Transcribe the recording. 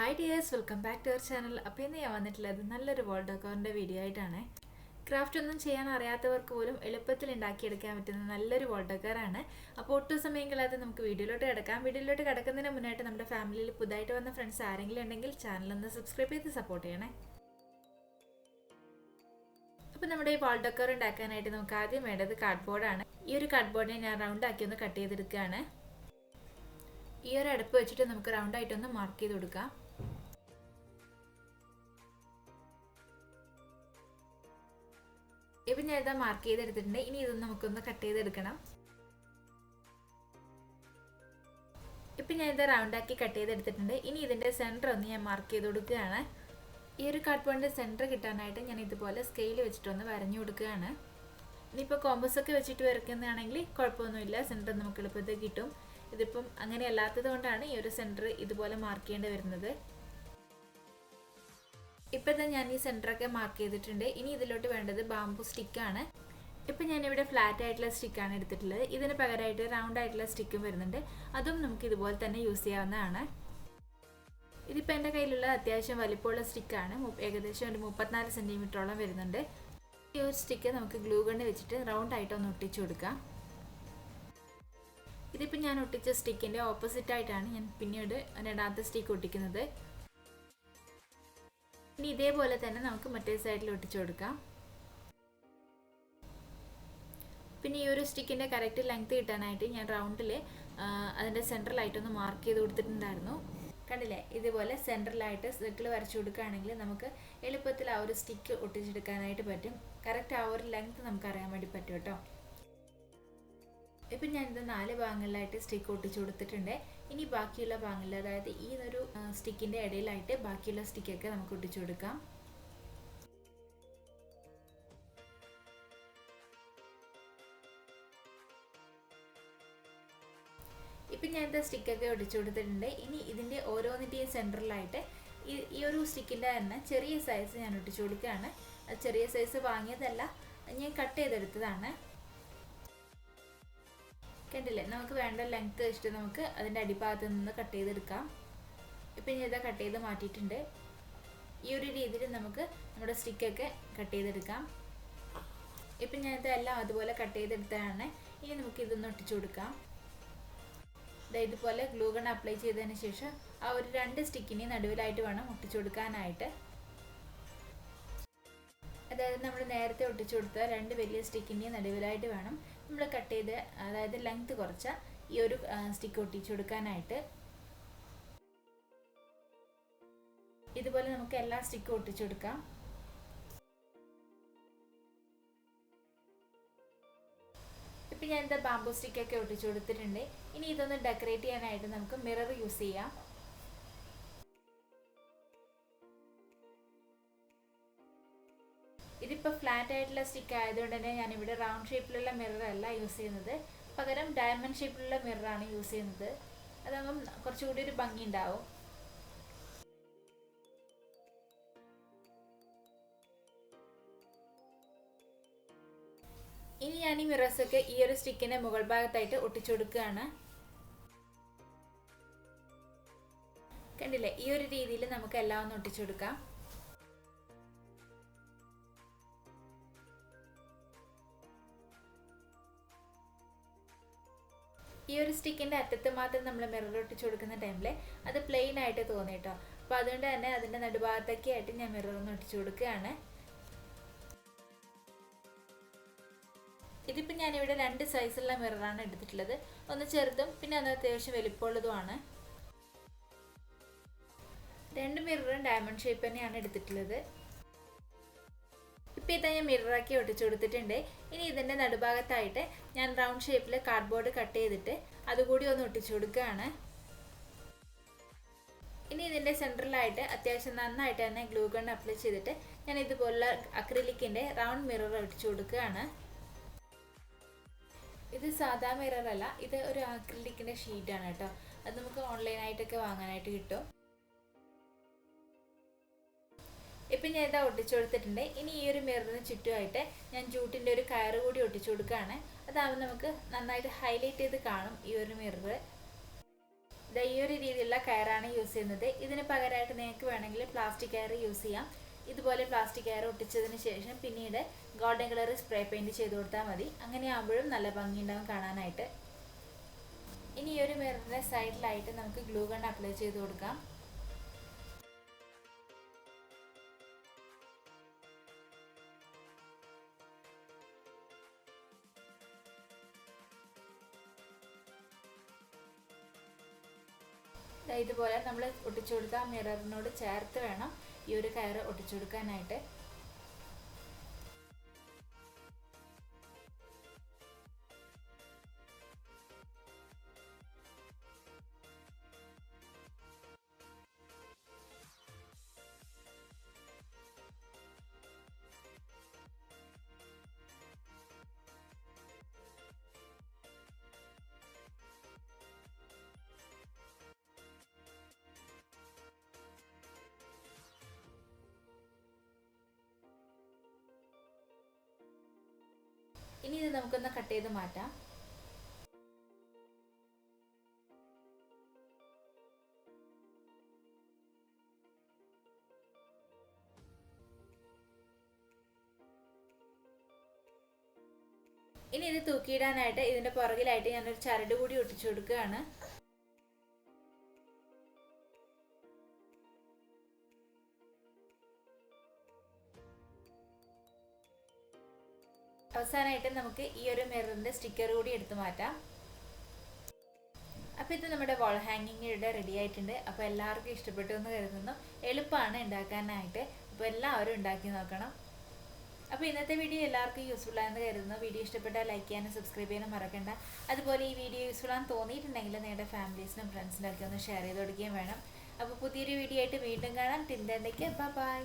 Hi dears welcome back to our channel അപ്പോൾ ഇന്ന് ഞാൻ വന്നിട്ടുള്ളത് നല്ലൊരു വോൾ ഡെക്കോറിന്റെ വീഡിയോ ആയിട്ടാണ്. ക്രാഫ്റ്റ് ഒന്നും ചെയ്യാൻ അറിയാത്തവർക്ക് പോലും എളുപ്പത്തിൽ ഉണ്ടാക്കിയെടുക്കാൻ പറ്റുന്ന നല്ലൊരു വോൾ ഡെക്കറാണ് അപ്പോൾ ഒട്ടും സമയം കളയാതെ നമുക്ക് വീഡിയോയിലോട്ട് കിടക്കാം. വീഡിയോയിലോട്ട് കിടക്കുന്നതിന് മുന്നായിട്ട് നമ്മുടെ ഫാമിലിയിൽ പുതുതായിട്ട് വന്ന ഫ്രണ്ട്സ് ആരെങ്കിലും ഉണ്ടെങ്കിൽ ചാനൽ ഒന്ന് സബ്സ്ക്രൈബ് ചെയ്ത് സപ്പോർട്ട് ചെയ്യണേ. അപ്പോൾ നമ്മുടെ ഈ വാൾ ഡെക്കർ ഉണ്ടാക്കാനായിട്ട് നമുക്ക് ആദ്യം വേണ്ടത് കാർഡ്ബോർഡാണ് ഈ ഒരു കാർഡ്ബോർഡിനെ ഞാൻ റൗണ്ട് ആക്കി ഒന്ന് കട്ട് ചെയ്തെടുക്കുകയാണ്. ഈ ഒരു അടുപ്പ് വെച്ചിട്ട് നമുക്ക് റൗണ്ട് ആയിട്ടൊന്ന് മാർക്ക് ചെയ്ത് കൊടുക്കാം. ഇപ്പം ഞാൻ ഇതാ മാർക്ക് ചെയ്തെടുത്തിട്ടുണ്ട്. ഇനി ഇതൊന്ന് നമുക്കൊന്ന് കട്ട് ചെയ്തെടുക്കണം. ഇപ്പം ഞാൻ ഇത് റൗണ്ട് ആക്കി കട്ട് ചെയ്തെടുത്തിട്ടുണ്ട്. ഇനി ഇതിന്റെ സെന്റർ ഒന്ന് ഞാൻ മാർക്ക് ചെയ്ത് കൊടുക്കുകയാണ്. ഈ ഒരു കാർഡ് ബോർഡിന്റെ സെന്റർ കിട്ടാനായിട്ട് ഞാൻ ഇതുപോലെ സ്കെയിൽ വെച്ചിട്ടൊന്ന് വരഞ്ഞു കൊടുക്കുകയാണ്. ഇനിയിപ്പോൾ കോമ്പസ് ഒക്കെ വെച്ചിട്ട് വരയ്ക്കുന്നതാണെങ്കിൽ കുഴപ്പമൊന്നുമില്ല. സെന്റർ നമുക്ക് എളുപ്പത്തിൽ കിട്ടും. ഇതിപ്പം അങ്ങനെ അല്ലാത്തത് കൊണ്ടാണ് ഈ ഒരു സെന്റർ ഇതുപോലെ മാർക്ക് ചെയ്യേണ്ടി വരുന്നത്. ഇപ്പോഴത്തെ ഞാൻ ഈ സെന്ററൊക്കെ മാർക്ക് ചെയ്തിട്ടുണ്ട്. ഇനി ഇതിലോട്ട് വേണ്ടത് ബാമ്പു സ്റ്റിക്കാണ് ഇപ്പം ഞാനിവിടെ ഫ്ലാറ്റ് ആയിട്ടുള്ള സ്റ്റിക്കാണ് എടുത്തിട്ടുള്ളത്. ഇതിന് പകരമായിട്ട് റൗണ്ട് ആയിട്ടുള്ള സ്റ്റിക്കും വരുന്നുണ്ട്. അതും നമുക്ക് ഇതുപോലെ തന്നെ യൂസ് ചെയ്യാവുന്നതാണ്. ഇതിപ്പോൾ എന്റെ കയ്യിലുള്ള അത്യാവശ്യം വലിപ്പമുള്ള സ്റ്റിക്കാണ് ഏകദേശം ഒരു മുപ്പത്തിനാല് സെന്റിമീറ്ററോളം വരുന്നുണ്ട്. ഈ ഒരു സ്റ്റിക്ക് നമുക്ക് ഗ്ലൂ ഗണ്ണ് വെച്ചിട്ട് റൗണ്ട് ആയിട്ട് ഒന്ന് ഒട്ടിച്ചു കൊടുക്കാം. ഇതിപ്പോൾ ഞാൻ ഒട്ടിച്ച സ്റ്റിക്കിന്റെ ഓപ്പോസിറ്റ് ആയിട്ടാണ് ഞാൻ പിന്നീട് രണ്ടാമത്തെ സ്റ്റിക്ക് ഒട്ടിക്കുന്നത്. ഇനി ഇതേപോലെ തന്നെ നമുക്ക് മറ്റേ സൈഡിൽ ഒട്ടിച്ചു കൊടുക്കാം. പിന്നെ ഈ ഒരു സ്റ്റിക്കിന്റെ കറക്റ്റ് ലെങ്ത് കിട്ടാനായിട്ട് ഞാൻ റൗണ്ടിൽ അതിന്റെ സെൻട്രലായിട്ടൊന്ന് മാർക്ക് ചെയ്ത് കൊടുത്തിട്ടുണ്ടായിരുന്നു. കണ്ടില്ലേ? ഇതുപോലെ സെൻട്രലായിട്ട് സർക്കിൾ വരച്ചു കൊടുക്കുകയാണെങ്കിൽ നമുക്ക് എളുപ്പത്തിൽ ആ ഒരു സ്റ്റിക്ക് ഒട്ടിച്ചെടുക്കാനായിട്ട് പറ്റും. കറക്റ്റ് ആ ഒരു ലെങ്ത് നമുക്ക് അറിയാൻ വേണ്ടി പറ്റും കേട്ടോ. ഇപ്പം ഞാനിത് നാല് ഭാഗങ്ങളിലായിട്ട് സ്റ്റിക്ക് ഒട്ടിച്ചു കൊടുത്തിട്ടുണ്ട്. ഇനി ബാക്കിയുള്ള ഭാഗങ്ങളിൽ അതായത് ഈ ഒരു സ്റ്റിക്കിന്റെ ഇടയിലായിട്ട് ബാക്കിയുള്ള സ്റ്റിക്കൊക്കെ നമുക്ക് ഒട്ടിച്ചു കൊടുക്കാം. ഇപ്പം ഞാനിത് സ്റ്റിക്കൊക്കെ ഒട്ടിച്ചു കൊടുത്തിട്ടുണ്ട്. ഇനി ഇതിന്റെ ഓരോന്നിന്റെയും സെന്ററിലായിട്ട് ഈ ഒരു സ്റ്റിക്കിന്റെ തന്നെ ചെറിയ സൈസ് ഞാൻ ഒട്ടിച്ചു കൊടുക്കുകയാണ്. ചെറിയ സൈസ് വാങ്ങിയതല്ല ഞാൻ കട്ട് ചെയ്തെടുത്തതാണ്. കണ്ടില്ലേ? നമുക്ക് വേണ്ട ലെങ്ത് വെച്ചിട്ട് നമുക്ക് അതിന്റെ അടിഭാഗത്ത് നിന്ന് കട്ട് ചെയ്തെടുക്കാം. ഇപ്പം ഞാൻ ഇതാ കട്ട് ചെയ്ത് മാറ്റിയിട്ടുണ്ട്. ഈ ഒരു രീതിയിൽ നമുക്ക് നമ്മുടെ സ്റ്റിക്കൊക്കെ കട്ട് ചെയ്തെടുക്കാം. ഇപ്പം ഞാനിത് എല്ലാം അതുപോലെ കട്ട് ചെയ്തെടുത്തതാണ്. ഇനി നമുക്ക് ഇതൊന്ന് ഒട്ടിച്ചു കൊടുക്കാം. ഇതുപോലെ ഗ്ലൂഗൺ അപ്ലൈ ചെയ്തതിന് ശേഷം ആ ഒരു രണ്ട് സ്റ്റിക്കിനെ നടുവിലായിട്ട് വേണം ഒട്ടിച്ചു കൊടുക്കാനായിട്ട്. അതായത് നമ്മൾ നേരത്തെ ഒട്ടിച്ചു കൊടുത്ത രണ്ട് വലിയ സ്റ്റിക്കിന്റെ നടുവിലായിട്ട് വേണം നമ്മൾ കട്ട് ചെയ്ത് അതായത് ലെങ്ത് കുറച്ച ഈ ഒരു സ്റ്റിക്ക് ഒട്ടിച്ചു കൊടുക്കാനായിട്ട്. ഇതുപോലെ നമുക്ക് എല്ലാ സ്റ്റിക്കും ഒട്ടിച്ചു കൊടുക്കാം. ഇപ്പം ഞാൻ എന്താ ബാമ്പു സ്റ്റിക്കൊക്കെ ഒട്ടിച്ചു കൊടുത്തിട്ടുണ്ട്. ഇനി ഇതൊന്ന് ഡെക്കറേറ്റ് ചെയ്യാനായിട്ട് നമുക്ക് മിറർ യൂസ് ചെയ്യാം. ആയിട്ടുള്ള സ്റ്റിക്ക് ആയതുകൊണ്ട് തന്നെ ഇവിടെ റൗണ്ട് ഷേപ്പിലുള്ള മിറർ അല്ല യൂസ് ചെയ്യുന്നത്. പകരം ഡയമണ്ട് ഷേപ്പിലുള്ള മിററാണ് യൂസ് ചെയ്യുന്നത്. അതാകുമ്പം കുറച്ചുകൂടി ഒരു ഭംഗി ഉണ്ടാവും. ഇനി ഞാൻ ഈ മിറേഴ്സൊക്കെ ഈ ഒരു സ്റ്റിക്കിന്റെ മുകൾ ഭാഗത്തായിട്ട് ഒട്ടിച്ചു കൊടുക്കുകയാണ്. കണ്ടില്ലേ? ഈ ഒരു രീതിയിൽ നമുക്ക് എല്ലാം ഒന്ന് ഒട്ടിച്ചു കൊടുക്കാം. ഈ ഒരു സ്റ്റിക്കിന്റെ അറ്റത്ത് മാത്രം നമ്മൾ മിറർ ഒട്ടിച്ചു കൊടുക്കുന്ന ടൈമിൽ അത് പ്ലെയിൻ ആയിട്ട് തോന്നി കേട്ടോ അപ്പോൾ അതുകൊണ്ട് തന്നെ അതിന്റെ നടുഭാഗത്തൊക്കെ ആയിട്ട് ഞാൻ മിറർ ഒന്ന് ഒട്ടിച്ചു കൊടുക്കുകയാണ്. ഇതിപ്പോൾ ഞാനിവിടെ രണ്ട് സൈസുള്ള മിററാണ് എടുത്തിട്ടുള്ളത്. ഒന്ന് ചെറുതും പിന്നെ അത് അത്യാവശ്യം വലിപ്പമുള്ളതുമാണ്. രണ്ട് മിററും ഡയമണ്ട് ഷേപ്പ് തന്നെയാണ് എടുത്തിട്ടുള്ളത്. ഇപ്പോൾ ഇതാ ഞാൻ മിററാക്കി ഒട്ടിച്ചു കൊടുത്തിട്ടുണ്ട്. ഇനി ഇതിന്റെ നടുഭാഗത്തായിട്ട് ഞാൻ റൗണ്ട് ഷേപ്പിൽ കാർഡ്ബോർഡ് കട്ട് ചെയ്തിട്ട് അതുകൂടി ഒന്ന് ഒട്ടിച്ചു കൊടുക്കുകയാണ്. ഇനി ഇതിന്റെ സെൻട്രലായിട്ട് അത്യാവശ്യം നന്നായിട്ട് തന്നെ ഗ്ലൂ ഗൺ അപ്ലൈ ചെയ്തിട്ട് ഞാൻ ഇതുപോലുള്ള അക്രിലിക്കിന്റെ റൗണ്ട് മിറർ ഒട്ടിച്ചു കൊടുക്കുകയാണ്. ഇത് സാധാ മിറർ അല്ല ഇത് ഒരു അക്രിലിക്കിന്റെ ഷീറ്റാണ് കേട്ടോ. അത് നമുക്ക് ഓൺലൈനായിട്ടൊക്കെ വാങ്ങാനായിട്ട് കിട്ടും. ഇപ്പം ഞാൻ ഇതാ ഒട്ടിച്ചു കൊടുത്തിട്ടുണ്ട്. ഇനി ഈ ഒരു മിററിന് ചുറ്റുമായിട്ട് ഞാൻ ജൂട്ടിന്റെ ഒരു കയറ് കൂടി ഒട്ടിച്ചു കൊടുക്കുകയാണ്. അതാവുമ്പോൾ നമുക്ക് നന്നായിട്ട് ഹൈലൈറ്റ് ചെയ്ത് കാണും ഈ ഒരു മിറർ ദാ ഈ ഒരു രീതിയിലുള്ള കയറാണ് യൂസ് ചെയ്യുന്നത്. ഇതിന് പകരമായിട്ട് നിങ്ങൾക്ക് വേണമെങ്കിൽ പ്ലാസ്റ്റിക് കയർ യൂസ് ചെയ്യാം. ഇതുപോലെ പ്ലാസ്റ്റിക് കയർ ഒട്ടിച്ചതിന് ശേഷം പിന്നീട് ഗോൾഡൻ കളർ സ്പ്രേ പെയിന്റ് ചെയ്ത് കൊടുത്താൽ മതി. അങ്ങനെ ആകുമ്പോഴും നല്ല ഭംഗിയുണ്ടാവും കാണാനായിട്ട്. ഇനി ഈ ഒരു മിററിന്റെ സൈഡിലായിട്ട് നമുക്ക് ഗ്ലൂ ഗൺ അപ്ലൈ ചെയ്ത് കൊടുക്കാം. ഇതുപോലെ നമ്മൾ ഒട്ടിച്ചു കൊടുത്ത മിററിനോട് ചേർത്ത് വേണം ഈ ഒരു കയർ ഒട്ടിച്ചു കൊടുക്കാനായിട്ട്. ഇനി ഇത് നമുക്കൊന്ന് കട്ട് ചെയ്ത് മാറ്റാം. ഇനി ഇത് തൂക്കിയിടാനായിട്ട് ഇതിന്റെ പുറകിലായിട്ട് ഞാനൊരു ചരട് കൂടി ഒട്ടിച്ചു കൊടുക്കുകയാണ്. അവസാനമായിട്ട് നമുക്ക് ഈ ഒരു മിററിന്റെ സ്റ്റിക്കർ കൂടി എടുത്തു മാറ്റാം. അപ്പോൾ ഇത് നമ്മുടെ വാൾ ഹാങ്ങിങ് ഇവിടെ റെഡി ആയിട്ടുണ്ട്. അപ്പോൾ എല്ലാവർക്കും ഇഷ്ടപ്പെട്ടു എന്ന് കരുതുന്നു. എളുപ്പമാണ് ഉണ്ടാക്കാനായിട്ട്. അപ്പോൾ എല്ലാവരും ഉണ്ടാക്കി നോക്കണം. അപ്പോൾ ഇന്നത്തെ വീഡിയോ എല്ലാവർക്കും യൂസ്ഫുൾ ആണെന്ന് കരുതുന്നു. വീഡിയോ ഇഷ്ടപ്പെട്ടാൽ ലൈക്ക് ചെയ്യാനും സബ്സ്ക്രൈബ് ചെയ്യാനും മറക്കണ്ട. അതുപോലെ ഈ വീഡിയോ യൂസ്ഫുൾ ആണെന്ന് തോന്നിയിട്ടുണ്ടെങ്കിൽ നിങ്ങളുടെ ഫാമിലീസിനും ഫ്രണ്ട്സിനും ഒക്കെ ഒന്ന് ഷെയർ ചെയ്ത് കൊടുക്കുകയും വേണം. അപ്പോൾ പുതിയൊരു വീഡിയോ ആയിട്ട് വീണ്ടും കാണാം. ടിന്റെ ബൈ